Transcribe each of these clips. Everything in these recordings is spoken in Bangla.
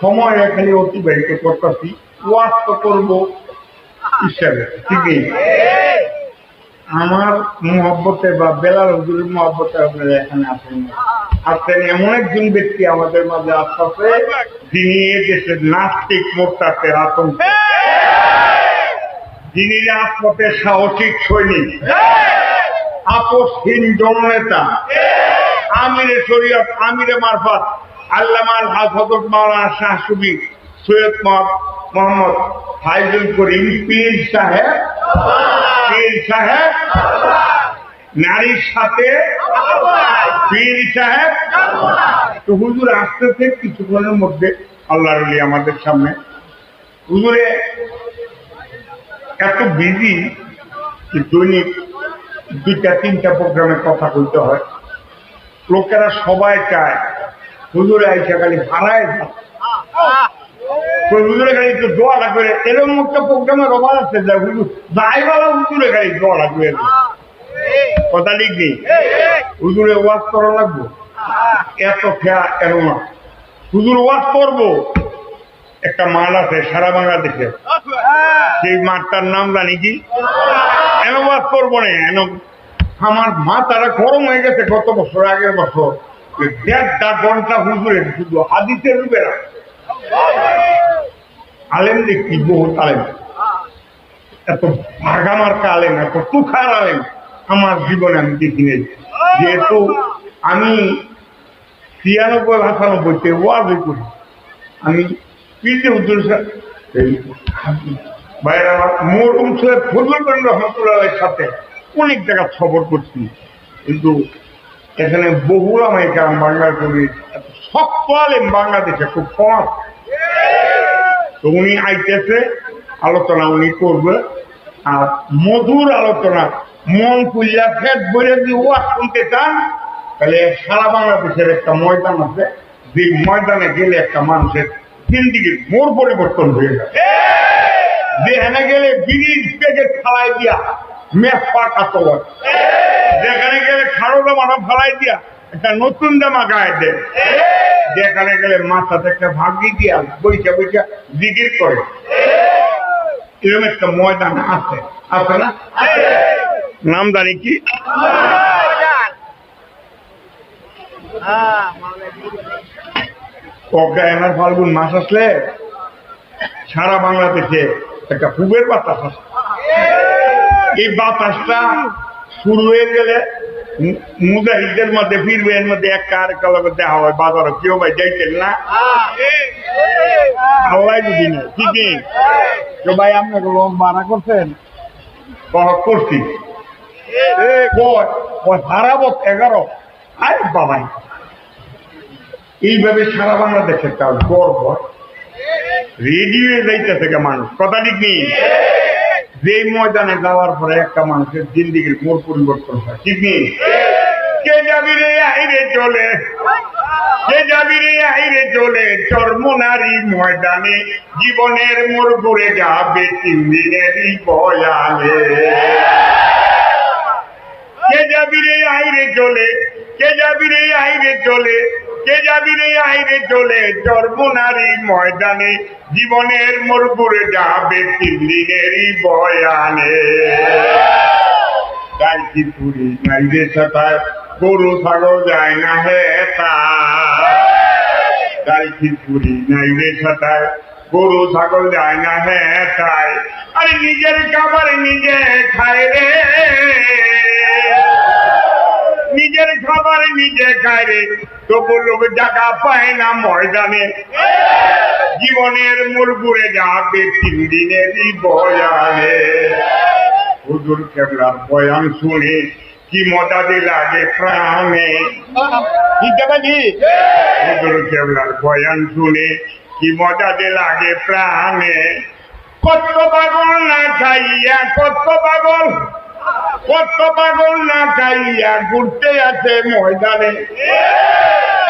সময় এখানে অতিবাহিত করতেছি, ওয়াজ করব আমার মহব্বতে বা বেলাল হুজুরের মহব্বতে আপনারা এখানে আসেন। আসছেন এমন একজন ব্যক্তি আমাদের মাঝে আসতেছে যিনি এ দেশের নাস্তিক মোর্চাতের আতঙ্ক। যিনি রাজপথের সাহসিক সৈনিক। আপসহীন জননেতা। আমিরে শরীয়ত, আমিরে মারফত। আল্লামাল হাফজত মাওলানা শাহ সৈয়দ মহ- মোহাম্মদ ফাইজুল করিম, পীর সাহেব পীর সাহেব, নারীর সাথে, পীর সাহেব। তো হুজুর আসতেছে কিছুক্ষণের মধ্যে আল্লাহ রলি আমাদের সামনে। হুজুরে এত বিজি যে দৈনিক দুইটা, তিনটা প্রোগ্রামে কথা বলতে হয়। লোকেরা সবাই চায় হুজুরে আইসা খালি ভাড়ায় হুজুরে খালি একটু প্রোগ্রামের আছে যা হুজুর। হুজুরে খালি কথা লিখবি হুজুরে ওয়াজ করা লাগবো? এত খেয়া হুজুর ওয়াজ করব। একটা মাঠ আছে সারা বাংলাদেশে। সেই মাঠটার নাম জানি কি? এন ওয়াজ করব না এন আমার মাথাটা গরম হয়ে গেছে গত বছর, আগের বছর। আলেম দেখি বহুত আলেম। এত আলেম, এত তুখার আলেম। আমার জীবনে আমি দেখি নেই যেহেতু আমি ছিয়ানব্বই আটানব্বইতে ওয়াজই করি আমি পিজে হুজুর সা- আমার সাথে অনেক জায়গা সফর করছি। কিন্তু এখানে বহু আমাইকার বাংলা কবি আলেম বাংলাদেশে, খুব কম। তো উনি আইতেছে, আলোচনা উনি করবে। আর মধুর আলোচনা, মন পুলিয়া ফেট বলে যদি ওয়াজ শুনতে চান, তাহলে সারা বাংলাদেশের একটা ময়দান আছে। যে ময়দানে গেলে একটা মানুষের জিন্দিগির মোড় পরিবর্তন হয়ে যায় যেখানে গেলে বিড়ির প্যাকেট ফালাই দিয়া মেঘ পাকা তোলার যেখানে গেলে খাড়ো জামাটা ফালাই দিয়া, একটা নতুন জামা গায়ে দেয় যেখানে গেলে মাথা থেকে ভাগি দিয়া বইটা বইটা জিগির করে। এরকম একটা ময়দান আছে। আছে না? নাম জানি কি অজ্ঞায়নার ফাল্গুন মাস আসলে সারা বাংলাদেশে একটা পুবের বাতাস আসে। এই বাতাসটা শুরু হয়ে গেলে মু- মুজাহিদদের মধ্যে ফিরবে এর মধ্যে একটা আরেকটা লোকের দেখা হয়, বাজারে কেউ ভাই যাইতেন না। আল্লাহ বুঝি না ঠিকই তো ভাই আপনাকে লোন করছেন? করছি। হারাবো এগারো। আরে বাবাই এইভাবে সারা বাংলাদেশে তার গর্ব। রেডিও যাইতে থেকে মানুষ। কথা ঠিক নেই? যে ময়দানে যাওয়ার পরে একটা মানুষের জিন্দিগির মোড় পরিবর্তন হয়। ঠিক নেই? কে যাবি রে আইরে চলে? কে যাবি রে আইরে চলে? চর্মনারী ময়দানে জীবনের মোড় ঘুরে যাবে তিন দিনেরই বয়ালে কে যাবি রে আইরে চলে? কে যাবি রে আইরে চলে? কে যাবি রে আইরে চলে চর্মনারী ময়দানে, জীবনের মোর ঘুরে যাবে তিন দিনেরই বয়ানে গরু, ছাগল যায় না হে গাইছি পুরি নাইরে ছাতায় গরু, ছাগল যায় না হে তাই? আরে নিজের খাবার নিজে খায় রে। নিজের খাবার নিজে খায় রে। তবু লোক জায়গা পায় না ময়দানে। জীবনের মূল ঘুরে যাবে তিন দিনেরই বয়ানে হুজুর কেবলার বয়ান শুনে কি মজা লাগে প্রাণে। হুজুর কেবলার বয়ান শুনে কি মজা লাগে প্রাণে। কত পাগল না খাইয়া কত পাগল। কত পাগল না খাইয়া ঘুরতে আছে ময়দানে?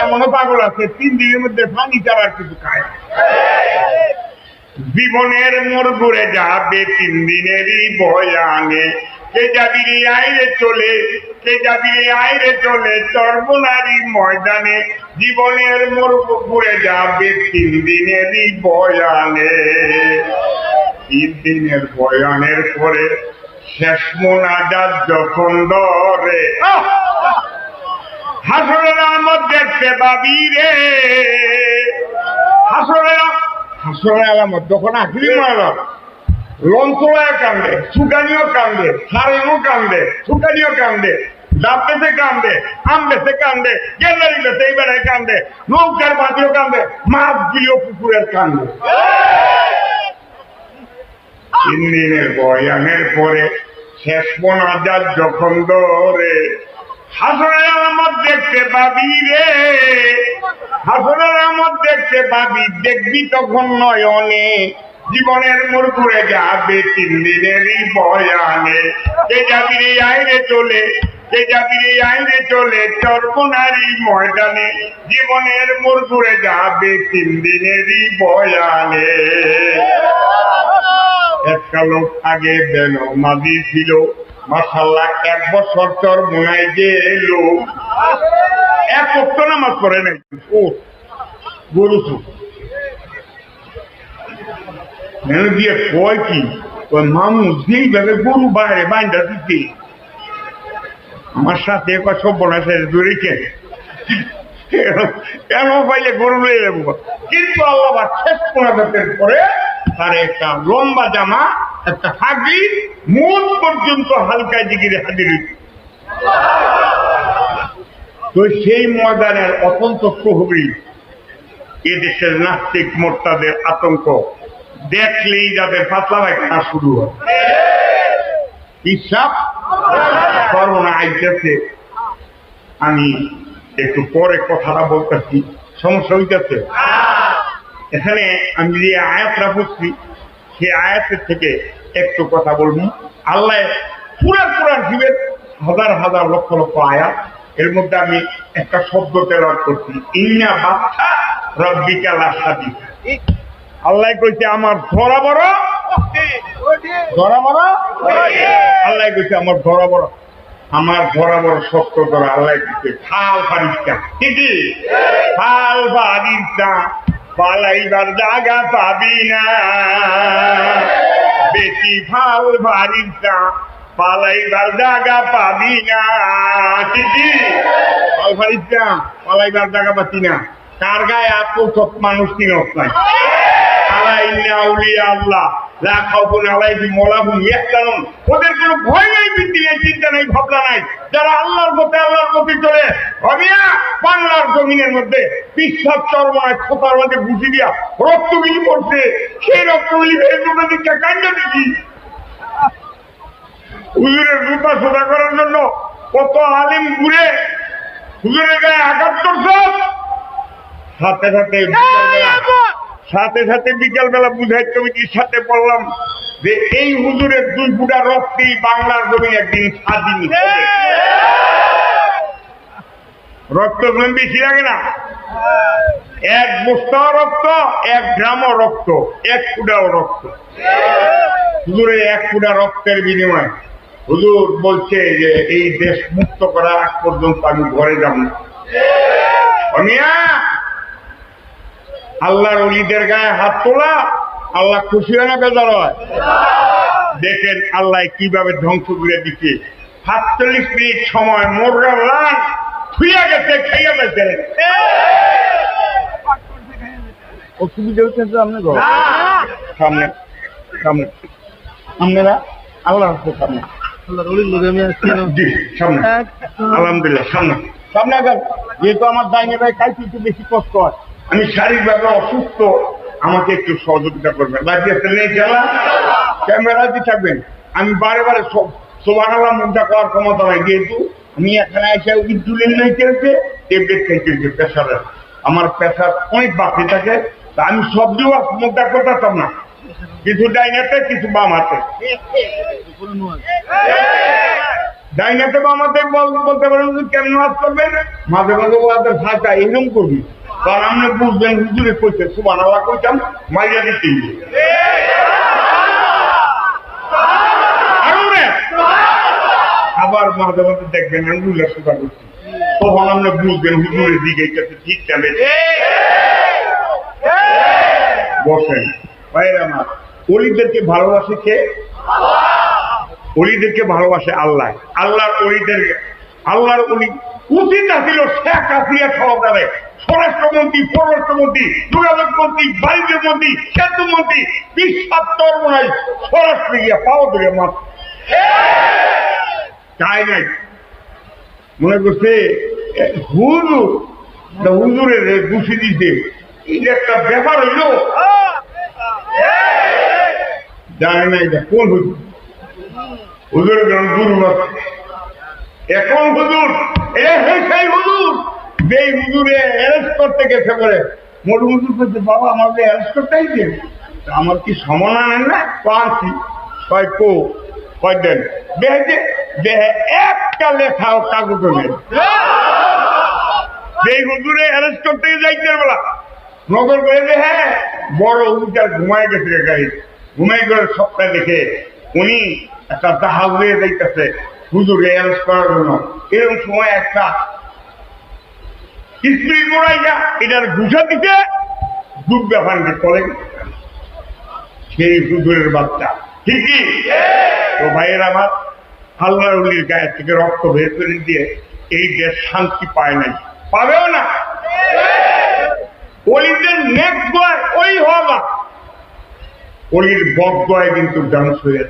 এমনও পাগল আছে, তিন দিনের মধ্যে পানি চালার কিছু খায় জীবনের মোড় ঘুরে যাবে, তিন দিনেরই বয়ানে। কে যাবি রে আইরে চলে, কে যাবি রে আইরে চলে চর্বনারী ময়দানে। জীবনের মোর ঘুরে যাবে, তিন দিনেরই বয়ানে। তিন দিনের বয়ানের পরে শেষ মোনাজাত যখন ধরে হাসরের আলামত দেখতে পাবি রে। হাসরের হাসরের আলামত যখন আখিরি মারা লঞ্চলায় কান্দে সুকানিও কান্দে সারেও কান্দে সুকানিও কান্দে ডাব বেছে কান্দে আম বেছে কান্দে বেছে এইবারে কান্দে নৌকার বাতিও কান্দে মাছ গুলিও পুকুরের কান্দে। তিন দিনের বয়ানের পরে শেষ যখন আমার দেখতে পাবি রে। হাসনের আমার দেখতে পাবি, দেখবি তখন নয়নে। জীবনের মোর ঘুরে যাবে তিন দিনেরই বয়ানে। কে যাবি রে চলে? যাবি রে আইরে চলে ময়দানে জীবনের মোড় ঘুরে যাবে তিন দিনেরই বয়ানে। একটা লোক আগে বেন মাদি ছিল মাসাল্লাহ এক বছর চর মনাই যে এলো এক অক্ট নামাজ নাই। ও, গরু দিয়ে কয় কি? মামু, যেইভাবে গরু বাইরে বাইন্দা দিতে আমার সাথে একবার সব বনাসে দূরে কে? কেন পাইলে গরু লয়ে যাব? কিন্তু আল্লাহ শেষ পুনাদাতের পরে তার একটা লম্বা জামা, একটা হাগি মন পর্যন্ত হালকা জিগিরে হাজির তো সেই ময়দানের অত্যন্ত প্রহরী এদেশের নাস্তিক মোর্তাদের আতঙ্ক দেখলেই যাদের পাতলা পায়খানা শুরু হয়। করোনা আইতেছে। আমি একটু পরে কথাটা বলতেছি। সমস্যা হইতেছে। এখানে আমি যে আয়াতটা পড়ছি সেই আয়াতের থেকে একটু কথা বলব। আল্লাহ পুরা পুরা জীবের হাজার হাজার লক্ষ লক্ষ আয়াত। এর মধ্যে আমি একটা শব্দ তেলার করছি। ইন্না বাচ্চা রব্বিকা লাসাদি আল্লাহ কইছে, আমার ধরা বড় ধরা বড় আল্লাহ কইছে, আমার ধরা আমার ধরা বড় শক্ত ধরা আল্লাহ কইছে ফাল ফারিস্তা ঠিকই ফাল ফারিস্তা পালাইবার জায়গা পাবি না। বেশি ফাল ফারিস্তা পালাইবার জায়গা পাবি না। ঠিকই ফাল ফারিস্তা পালাইবার জায়গা পাচ্ছি না। কার গায়ে এত সব মানুষ বাংলার জমিনের মধ্যে বিশ্বাস চরমায় খোতার মধ্যে বুঝি দিয়া রক্তগুলি পড়ছে। সেই রক্তগুলি দিকে কান্না দেখি হুজুরের রূপা সোজা করার জন্য কত আলিম ঘুরে হুজুরের গায়ে আঘাত করছ। সাথে সাথে বিকালবেলা সাথে সাথে বিকাল বেলা বুঝাই কমিটির সাথে বললাম যে এই হুজুরের দুই ফুটা রক্তেই বাংলার জমি একদিন স্বাধীন রক্ত বেশি লাগে না? এক বস্তা রক্ত এক গ্রামও রক্ত এক ফুটাও রক্ত। হুজুরের এক ফুটা রক্তের বিনিময়ে। হুজুর বলছে যে এই দেশ মুক্ত করার আগ পর্যন্ত আমি ঘরে যাব। না অমিয়া! আল্লাহর অলিদের গায়ে হাত তোলা আল্লাহ খুশি হয় না বেজার হয়? দেখেন আল্লাহ কীভাবে ধ্বংস করে দিচ্ছে সাতচল্লিশ মিনিট সময় মোররা লান ছুঁয়া গেছে খাইয়া গেছে অসুবিধা হচ্ছে আপনার সামনে সামনে। আপনারা আল্লাহ সামনে। সামনে। আলহামদুলিল্লাহ সামনে। সামনে যেহেতু আমার ডাইনে ভাই খাইতে একটু বেশি কষ্ট হয়। আমি শারীরিকভাবে অসুস্থ, আমাকে একটু সহযোগিতা করবেন। আছেন নেই খেলা? ক্যামেরাজি থাকবেন? আমি বারে বারে সোমান আল্লাহ মুখটা করার ক্ষমতা নাই, যেহেতু আমি এখানে এসে ইদ্দুলিন নাই খেলছে টেবলেট খাইতে প্রেশারের আমার প্রেশার অনেক বাকি থাকে, তা আমি সব দিয়ে মুখটা করতাম না। কিছু ডাইনাতে কিছু বাম হাতে। উপরে নোয়াজ। ডাইনাতে বা আমাদের বল- বলতে পারেন কেমন ওয়াজ করবেন? মাঝে মাঝে ওয়াদের ভাষা এরকম করবি। কারণ আপনি বুঝবেন, হুজুরে সুবান আল্লাহ কইতাম দিতে আবার মাঝে মাঝে দেখবেন আমি উল্লাস করছি তখন আমরা বুঝবেন, হুজুরের দিকে এটা তো ঠিক বসেন। আমার, অলিদেরকে ভালোবাসে কে? অলিদেরকে ভালোবাসে আল্লাহ। আল্লাহর অলিদের, আল্লাহর অলি, উচিত ছিল শেখ হাসিয়া সহকারে। স্বরাষ্ট্রমন্ত্রী, পররাষ্ট্রমন্ত্রী, যোগাযোগ মন্ত্রী, বাণিজ্য মন্ত্রী, সেতু মন্ত্রী বিশ্বাত্তর মনে স্বরাষ্ট্র গিয়া পাওয়া ধরে মাত্র চাই নাই। মনে করছে হুজুর হুজুরের ঘুষি দিছে। একটা ব্যাপার হইল, জানে না এটা কোন হুজুর। হুজুরের নাম গুরু এখন হুজুর, এ, হে, সেই হুজুর। যেই হুজুরে অ্যারেস্ট করতে গেছে বলে। মোট হুজুর বলছে, বাবা, আমাকে অ্যারেস্ট করতে আইছে আমার কি সমানা নেন না? পাঁচি কয়, কো? কয়, দেন। যে, দেহে একটা লেখাও কাগজে নেই। যেই হুজুরে অ্যারেস্ট করতে যাইতে বেলা? নগর করে যে হ্যাঁ বড় হুজুর ঘুমায় গেছে গাড়ি। ঘুমাই করে সপ্তাহে দেখে উনি একটা জাহাজ হয়ে যাইতেছে হুজুরে অ্যারেস্ট করার জন্য। এরকম সময় একটা স্ত্রী গোড়াই যা এটার দিতে করে সেই বাচ্চা। ঠিকই তো ভাইয়ের আমার উলির গায়ে থেকে রক্ত বের দিয়ে এই দেশ শান্তি পায় নাই। পাবেও না। অলিদের নেক গয় ওই হওয়া অলির বক গয় কিন্তু ডান্স হয়ে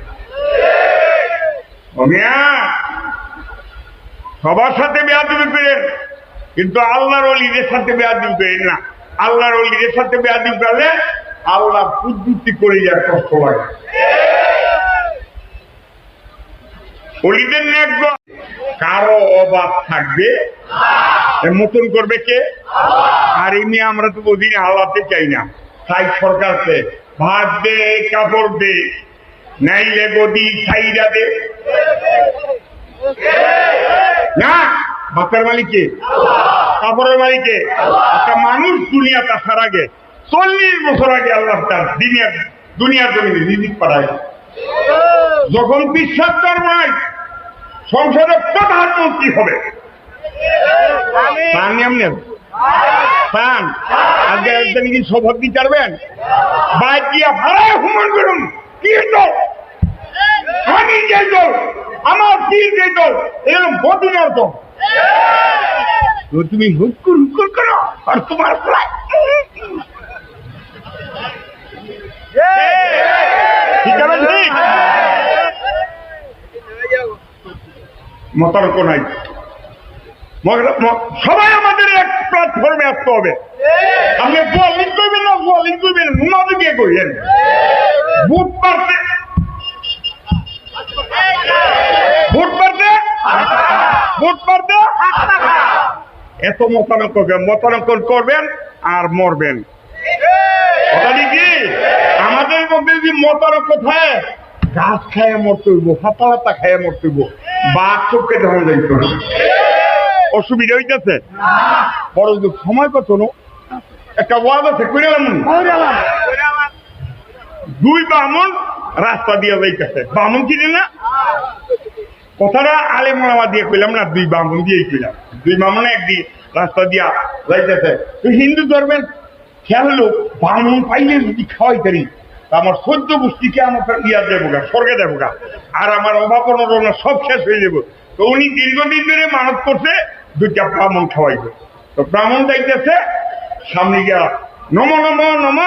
সবার সাথে বেয়াদবি করেন। কিন্তু আল্লাহর অলিদের সাথে বেয়াদবি করেন না। আল্লাহর অলিদের সাথে বেয়াদবি করলে আল্লাহ বুদ্ধি করে যায় কষ্ট লাগে অলিদের নেক কারও অভাব থাকবে মতন করবে কে? আর এমনি আমরা তো ওদিন হালাতে চাই না। তাই সরকারকে ভাত দে, কাপড় দে, নাইলে গদি ছাইরা দে। না! ভাতের মালিকে? কাপড়ের মালিকে? একটা মানুষ দুনিয়াতে আসার আগে, চল্লিশ বছর আগে আল্লাহ তার দুনিয়ার দুনিয়ার জমি রিজিক পাঠায়। যখন বিশ্বাস করবাই সংসদে প্রধানমন্ত্রী হবে। আমি যে দল আমার পীর যে দল এরকম বদিনের দল তো। তুমি হুকুর হুকুর করো আর তোমার প্রায়। মতর্ক নাই। সবাই আমাদের এক প্ল্যাটফর্মে আসতে হবে। আপনি বলিং করবেন না বলিং করবেন করবেন পারতে বুট পারতে বুট পারতে এত মতানক মতানকন করবেন আর মরবেন। আমাদের মধ্যে যদি মতানক কোথায় গাছ খায় মরতে হইব, হাতা হাতা খায় মরতে হইব, বাঘ চোখকে ধরা যাইত না অসুবিধা হইতেছে? বড় যদি সময় কত নো? একটা ওয়াদ আছে করে দুই বামন রাস্তা দিয়ে যাইতেছে। বামন কি না কথাটা আলে মোলামা দিয়ে কইলাম না, দুই বামন দিয়েই কইলাম। দুই বামনে একদিন রাস্তা দিয়া যাইতেছে। হিন্দু ধর্মের খেয়াল হলো, বামন পাইলে যদি খাওয়াই পারি তা আমার সহ্য গোষ্ঠীকে আমার ইয়া দেবো গা, স্বর্গে দেবো গা। আর আমার অভাব অনটন সব শেষ হয়ে যাব। তো উনি দীর্ঘদিন ধরে মানত করছে, দুইটা ব্রাহ্মণ খাওয়াইবে। তো ব্রাহ্মণ যাইতেছে, সামনে গিয়া নম নম নম।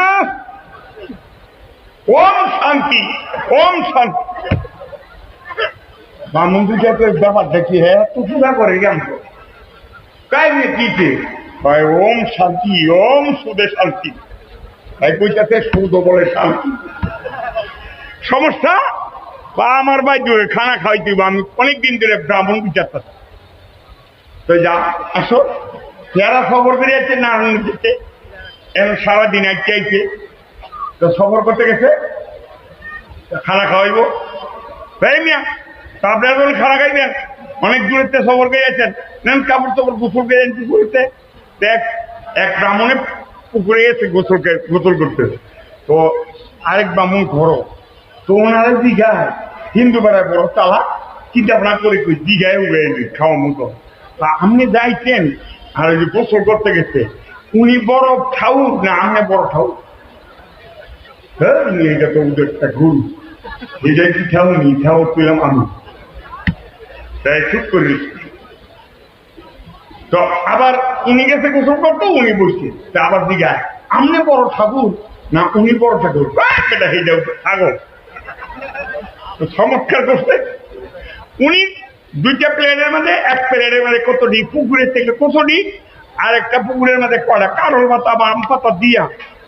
ওম শান্তি ওম শান্তি। দুইটা তো ব্যাপার দেখি হ্যাঁ তো পূজা করে কেমন নিয়ে কিতে হয় ওম শান্তি, ওম সুদে শান্তি। তাই কইতাছে সুদ বলে শান্তি। সমস্যা? বা আমার বাইর খানা খাওয়াইতে হইবো। আমি অনেকদিন ধরে ব্রাহ্মণ বিচারতেছি তো যা, আসো। যারা খবর করে যাচ্ছে নারায়ণ যেতে এখন সারাদিন আজকে আইছে তো সফর করতে গেছে খানা খাওয়াইবো। তাই মিয়া, তা আপনারা যখন খানা খাইবেন? অনেক থেকে সফর করে যাচ্ছেন। নেন কাপড় চাপড় গোসল করে যাচ্ছি পুকুরেতে দেখ, এক ব্রাহ্মণে পুকুরে গেছে গোসল গোসল করতে। তো আরেক ব্রাহ্মণ ঘরো তো ওনারা দীঘায়, হিন্দু বেড়ায় বড় চালা, চিন্তা ভাবনা করে কই, দীঘায় উড়ে খাওয়া মতো। তা আপনি যাইতেন, আর ওই যে গোসল করতে গেছে, উনি বড় ঠাউর না আমি বড় ঠাউর? হ্যাঁ এটা তো আবার গেছে গোসল করতো, উনি বসছে। তা আবার আমনে বড় ঠাকুর না উনি বড় ঠাকুর? বেটা চমৎকার করছে। উনি দুইটা প্লেটের মধ্যে, এক প্লেটের মধ্যে কতটি? পুকুরের থেকে কত কতটি? আর একটা পুকুরের মধ্যে কটা কারোর পাতা বা আম পাতা দিয়া।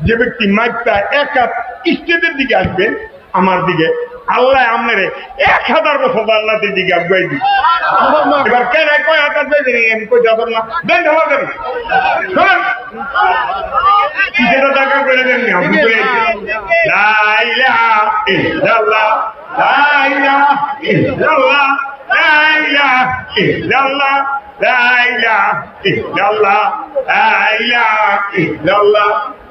যে ব্যক্তি মাইকটা এক হাত স্টেজের দিকে আসবে, আমার দিকে, আল্লাহ আপনারে এক হাজার বছর আল্লাহদের দিকে আগুয়াই দিবে। এবার কেন কয় হাত আসবে আমি কই যাবেন না? ঢালা দেন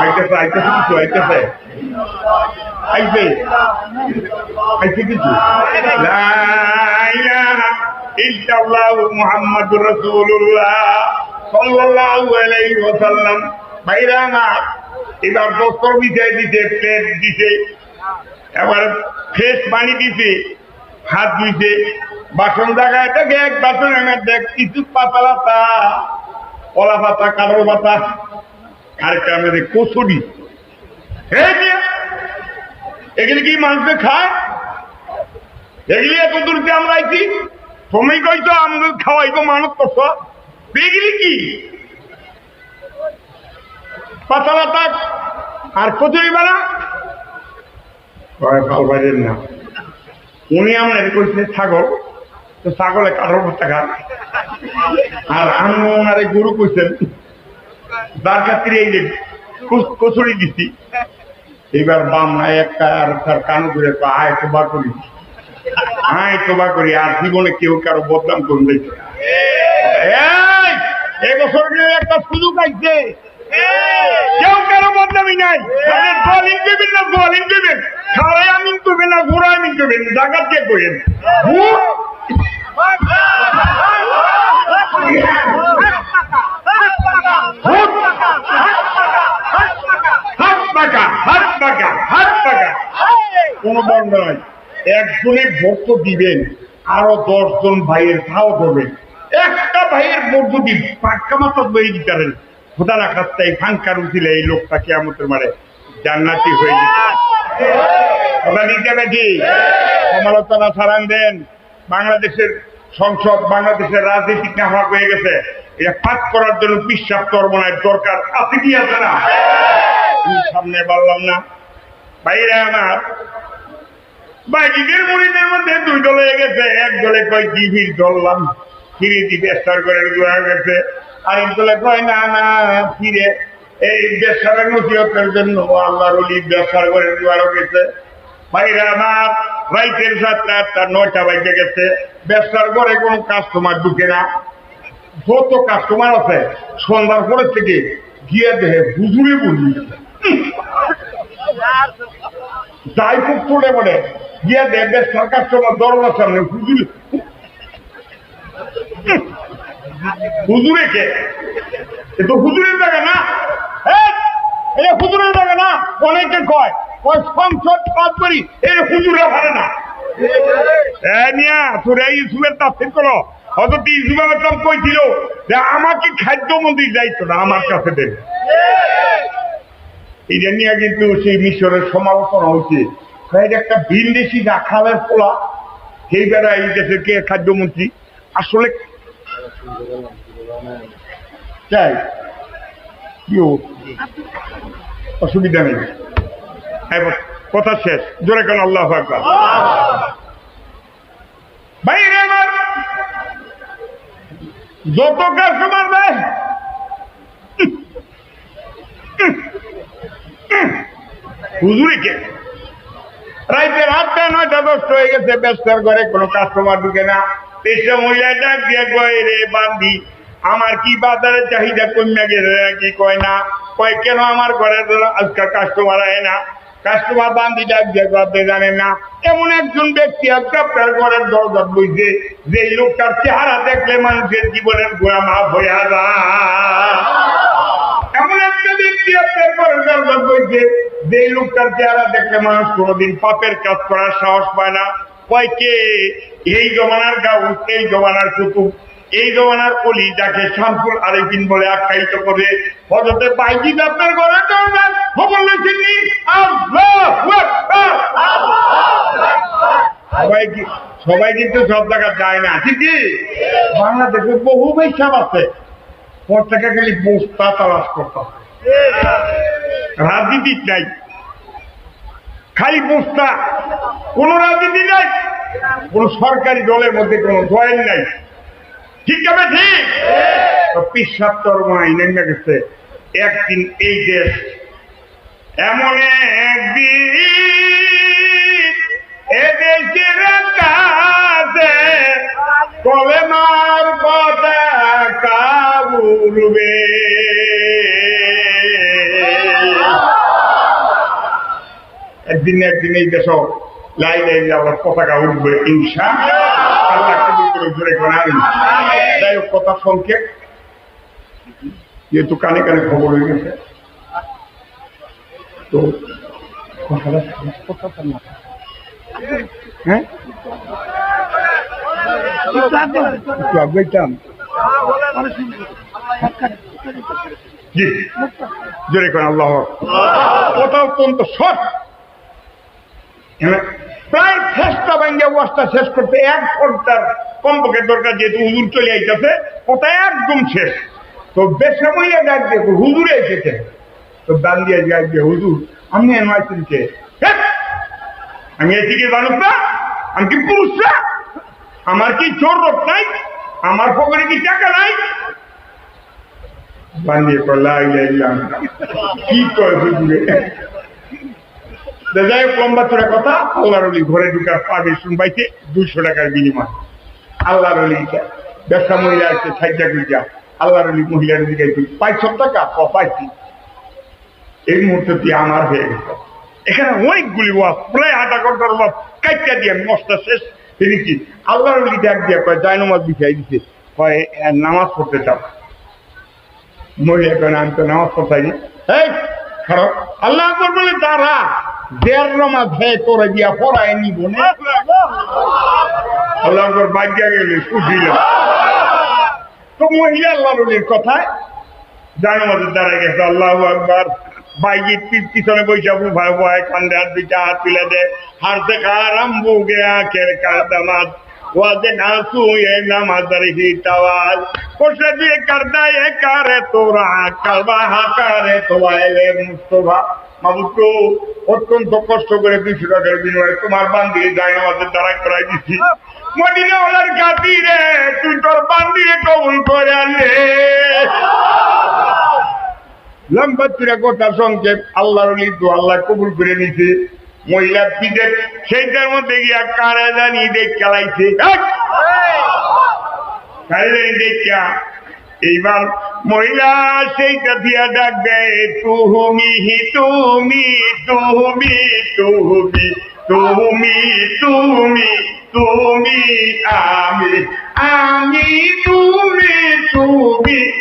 আইতেছে আইতেছে কিছু আইতেছে আইবে। আইতে কিছু? ইল্লাল্লাহু এবার দস্তর পানি দিছে হাত ধুইছে বাসন জায়গায় দেখে এক বাসন এনে দেখ কিছু পাতা লাতা কলা পাতা কালো পাতা আরেকটা আমাদের কচুরি। এগুলি কি মানুষে খায়? এগুলি এত দূরতে আমরা আইছি? তুমি কইতো আমাদের খাওয়াইবো মানুষ করছ এগুলি কি? পাতা লাতা আর কচুরি বানা? ভালো না। উনি আমরা কইছে, ছাগল, তো ছাগলে কাঠোর পাতা খায়? আর আমি ওনারে গরু কইছেন তার কচুরি দিছি। এবার বাম নাই একটা আর তার কান করে আয় তোবা করি। আয় তোবা করি, আর জীবনে কেউ কারও বদনাম এই এবছর একটা সুযোগ আইছে। কেউ কারও বদনামি নাই। দলিন দেবেন না দলিন দেবেন। খাড়াই আমিন করবেন না জাগাত কে করেন কোন একজনে ভোট দিবেন আরও দশজন ভাইয়ের ভাও করবেন একটা ভাইয়ের ভোট যদি পাক্কা মাথা বই দিতেন খোদা না খাস্তায় ফাঙ্কার উঠিলে এই লোকটা কেমতের মারে জান্নাতি হয়ে যেত কথা নিতে বেঠি সমালোচনা ছাড়ান দেন বাংলাদেশের সংসদ বাংলাদেশের রাজনীতি কামা হয়ে গেছে। এটা পাক করার জন্য বিশ্বাস কর্মনায় দরকার আছে কি আছে না? আমি সামনে বললাম না। বাইরে আমার, বাইজিদের মুড়িদের মধ্যে দুই দল হয়ে গেছে। এক দলে কয় টিভির দললাম ফিরে দিবে স্টার করে গেছে। আরেক দলে কয়, না না, ফিরে। এই বেসারের নসিহতের জন্য আল্লাহর অলি বেসার করে গেছে। বাইরে আমার রাইতের সাতটা আটটা নয়টা বাজে গেছে। ব্যবসার ঘরে কোনো কাস্টমার ঢুকে না। যত কাস্টমার আছে, সন্ধ্যার পরের থেকে গিয়ে দেহে হুজুরে বুঝি যাই খুব চলে পড়ে গিয়ে দেহে ব্যবসার কাস্টমার দরজার সামনে হুজুর। হুজুরে কে? এ তো হুজুরের জায়গা না? এটা হুজুরের জায়গা না? অনেকে কয় সংসদ কাজ করি এর না। করো। যে, আমাকে খাদ্য মন্ত্রী দায়িত্ব না, আমার কাছে দেন এটা নিয়ে কিন্তু সেই মিশরের সমালোচনা হয়েছে একটা ভিনদেশি রাখালের পোলা, সেই বেড়া এই দেশের কে খাদ্যমন্ত্রী আসলে অসুবিধা নেই। কথা শেষ। জোরে কেন, আল্লাহ রাইতে রাতটা নয়টা, দশটা হয়ে গেছে ব্যস্তার ঘরে কোনো কাস্টমার ঢুকে না। পেশা মহিলা ডাক দিয়ে কয়, রে বান্ধি আমার কি বাজারের চাহিদা কমে গেছে? কি কয় না। কয়, কেন আমার ঘরে আজকাল কাস্টমার আয় না? কাস্টমার জানেন না। এমন একজন ব্যক্তি আপনার ঘরের দরজা যে লোকটার চেহারা দেখলে মানুষের জীবনের যায়। এমন একটা ব্যক্তি ঘরের দরজা যে লোকটার চেহারা দেখলে মানুষ কোনোদিন পাপের কাজ করার সাহস পায় না। কয় কে? এই জমানার গাউস, এই জমানার কুতুব। এই জমানার কলি যাকে শামসুল আরেফিন বলে আখ্যায়িত করে হজরতে বাইজিদ আপনার দরজা খবর লেখেননি সবাই কি সবাই কিন্তু সব জায়গা যায় না, ঠিক কি? বাংলাদেশে বহু বৈশাখ আছে। পর থেকে খালি বস্তা তালাশ করতাম রাজনীতি নাই। খালি বস্তা। কোন রাজনীতি নাই, কোন সরকারি দলের মধ্যে কোন জয়েন নাই। ঠিক আছে ঠিক? পিসাব তরমাই নেমে গেছে। একদিন এই দেশ এমন একদিন এদেশের কাছে কলেমার পতাকা উড়বে একদিন একদিন এই দেশ লাই লাই আল্লাহর পতাকা উঠবে ইনশা করে যাই হোক, কথা সংক্ষেপ যেহেতু কানে কানে খবর হয়ে গেছে। তো। হ্যাঁ? সৎ। প্রায় শেষটা ভাঙ্গে ওয়াজটা শেষ করতে এক ঘণ্টার কমপক্ষে দরকার, যেহেতু হুজুর চলে আইতেছে কথা একদম শেষ? তো বেসামইয়া ডাক দিয়ে এসেছে। তো দান দিয়ে ডাক দিয়ে, হুজুর, আমি আমি না, আমি কি পুরুষ না? আমার কি চোর রোগ নাই? আমার পকেটে কি টাকা নাই? বানিয়ে করলাম কি কয় হুজুরে? তো যাই হোক, লম্বা চোরা কথা, আল্লাহর ঘরে ঢুকার পারমিশন পাইছে দুইশো টাকার বিনিময়। আল্লাহর অলি ব্যবসা মহিলা আছে সাইজা গুজা আল্লাহর অলি মহিলার দিকে পাইছ টাকা ক পাইছি এই মুহূর্তে তুই আমার হয়ে গেছে। এখানে অনেকগুলি ওয়াজ প্রায় আধা ঘণ্টার ওয়াজ কাইটা দিয়ে মশটা শেষ। কি? আল্লাহর অলি ডাক দিয়ে কয় জায় নামাজ বিছাই দিছে। কয় নামাজ পড়তে চাও? মহিলা কেন আমি তো নামাজ পড়তাই এই, খারাপ। আল্লাহ বলে, দেড়। নামাজ ভেয়ে তোরা দিয়া পড়ায় নিব না? আল্লাহ আকবর বাজ্যা গেলে সুঝিল তো মহিলা আল্লাহ রলির কথায় দ্বারা গেছে, আল্লাহ একবার বাইজি পিছনে কার অত্যন্ত কষ্ট করে টাকার বিনিময়ে তোমার যায় নামাজের দ্বারা করাই দিছি মদিনা ওলার খাতিরে তুই তোর বান্দিয়ে কবুল করে লম্বা কথা সংক্ষেপ আল্লাহর লিখু আল্লাহ কবুল করে নিছে মহিলা পিঠে, সেইটার মধ্যে গিয়া কারা জানি দেখ এইবার মহিলা সেইটা দিয়া ডাক দেয়, তুমি তুমি তুমি তুমি তুমি তুমি তুমি, আমি আমি, তুমি তুমি!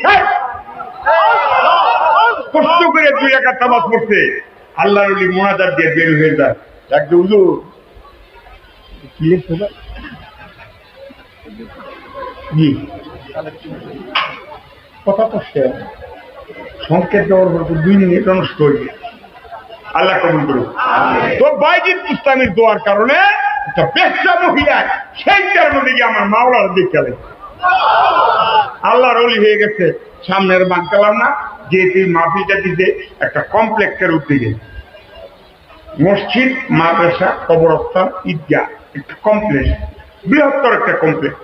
কষ্ট করে দুই একা তামাজ পড়ছে। আল্লাহর মোনাজার দিয়ে বের হয়ে যায়। একদম হুজুর কি জি কথা তো শেষ সংকেত দেওয়ার পর দুই মিনিট নষ্ট হয়ে আল্লাহ কবুল করুন তো বাইজিৎ ইসলামের দোয়ার কারণে একটা বেশ্যা মহিলা সেইটার মধ্যে গিয়ে আমার মাওলার দেখতে আল্লাহর অলি হয়ে গেছে। সামনের বাঁধতালাম না যে তুই মাহফিলটা দিতে একটা কমপ্লেক্সের উদ্যোগে। মসজিদ মাদ্রাসা কবরস্থান ঈদগাহ একটা কমপ্লেক্স বৃহত্তর একটা কমপ্লেক্স